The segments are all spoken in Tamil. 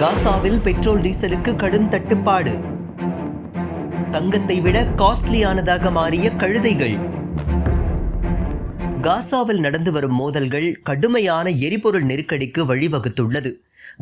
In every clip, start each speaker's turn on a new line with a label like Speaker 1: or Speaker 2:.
Speaker 1: காசாவில் பெட்ரோல் டீசலுக்கு கடும் தட்டுப்பாடு. தங்கத்தை விட காஸ்ட்லியானதாக மாறிய கழுதைகள். காசாவில் நடந்து வரும் மோதல்கள் கடுமையான எரிபொருள் நெருக்கடிக்கு வழிவகுத்துள்ளது.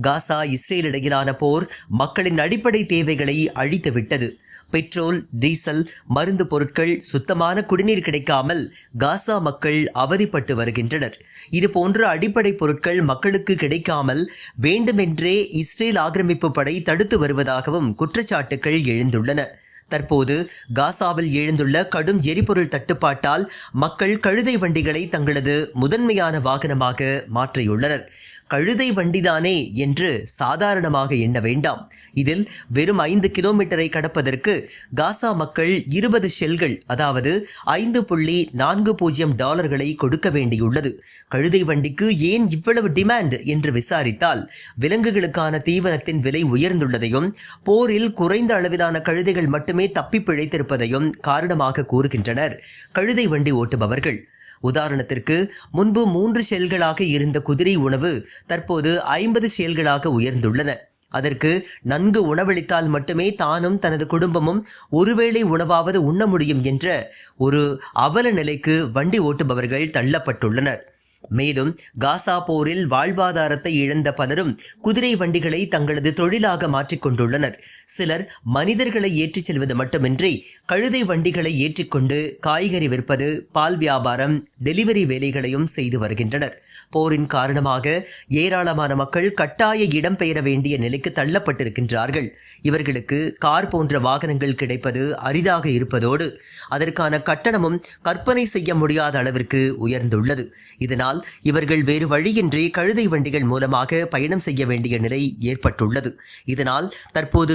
Speaker 1: காசா இஸ்ரேல் இடையிலான போர் மக்களின் அடிப்படை தேவைகளை அழித்துவிட்டது பெட்ரோல் டீசல் மருந்து பொருட்கள் சுத்தமான குடிநீர் கிடைக்காமல் காசா மக்கள் அவதிப்பட்டு வருகின்றனர். இதுபோன்ற அடிப்படை பொருட்கள் மக்களுக்கு கிடைக்காமல் வேண்டுமென்றே இஸ்ரேல் ஆக்கிரமிப்பு படை தடுத்து வருவதாகவும் குற்றச்சாட்டுகள் எழுந்துள்ளன. தற்போது காசாவில் எழுந்துள்ள கடும் எரிபொருள் தட்டுப்பாட்டால் மக்கள் கழுதை வண்டிகளை தங்களது முதன்மையான வாகனமாக மாற்றியுள்ளனர். கழுதை வண்டிதானே என்று சாதாரணமாக எண்ண வேண்டாம். இதில் வெறும் ஐந்து கிலோமீட்டரை கடப்பதற்கு காசா மக்கள் இருபது ஷெல்கள் அதாவது ஐந்து புள்ளி நான்கு பூஜ்ஜியம் டாலர்களை கொடுக்க வேண்டியுள்ளது. கழுதை வண்டிக்கு ஏன் இவ்வளவு டிமாண்ட் என்று விசாரித்தால் விலங்குகளுக்கான தீவனத்தின் விலை உயர்ந்துள்ளதையும் போரில் குறைந்த அளவிலான கழுதைகள் மட்டுமே தப்பி பிழைத்திருப்பதையும் காரணமாக கூறுகின்றனர். கழுதை வண்டி ஓட்டுபவர்கள் உதாரணத்திற்கு முன்பு மூன்று ஷெல்களாக இருந்த குதிரை உணவு தற்போது ஐம்பது ஷெல்களாக உயர்ந்துள்ளன. அதற்கு நன்கு உணவளித்தால் மட்டுமே தானும் தனது குடும்பமும் ஒருவேளை உணவாவது உண்ண முடியும் என்ற ஒரு அவல நிலைக்கு வண்டி ஓட்டுபவர்கள் தள்ளப்பட்டுள்ளனர். மேலும் காசா போரில் வாழ்வாதாரத்தை இழந்த பலரும் குதிரை வண்டிகளை தங்களது தொழிலாக மாற்றிக்கொண்டுள்ளனர் சிலர் மனிதர்களை ஏற்றிச் செல்வது மட்டுமின்றி கழுதை வண்டிகளை ஏற்றிக்கொண்டு காய்கறி விற்பது பால் வியாபாரம் டெலிவரி வேலைகளையும் செய்து வருகின்றனர். போரின் காரணமாக ஏராளமான மக்கள் கட்டாய இடம்பெயர வேண்டிய நிலைக்கு தள்ளப்பட்டிருக்கின்றார்கள். இவர்களுக்கு கார் போன்ற வாகனங்கள் கிடைப்பது அரிதாக இருப்பதோடு அதற்கான கட்டணமும் கற்பனை செய்ய முடியாத அளவிற்கு உயர்ந்துள்ளது. இதனால் இவர்கள் வேறு வழியின்றி கழுதை வண்டிகள் மூலமாக பயணம் செய்ய வேண்டிய நிலை ஏற்பட்டுள்ளது. இதனால் தற்போது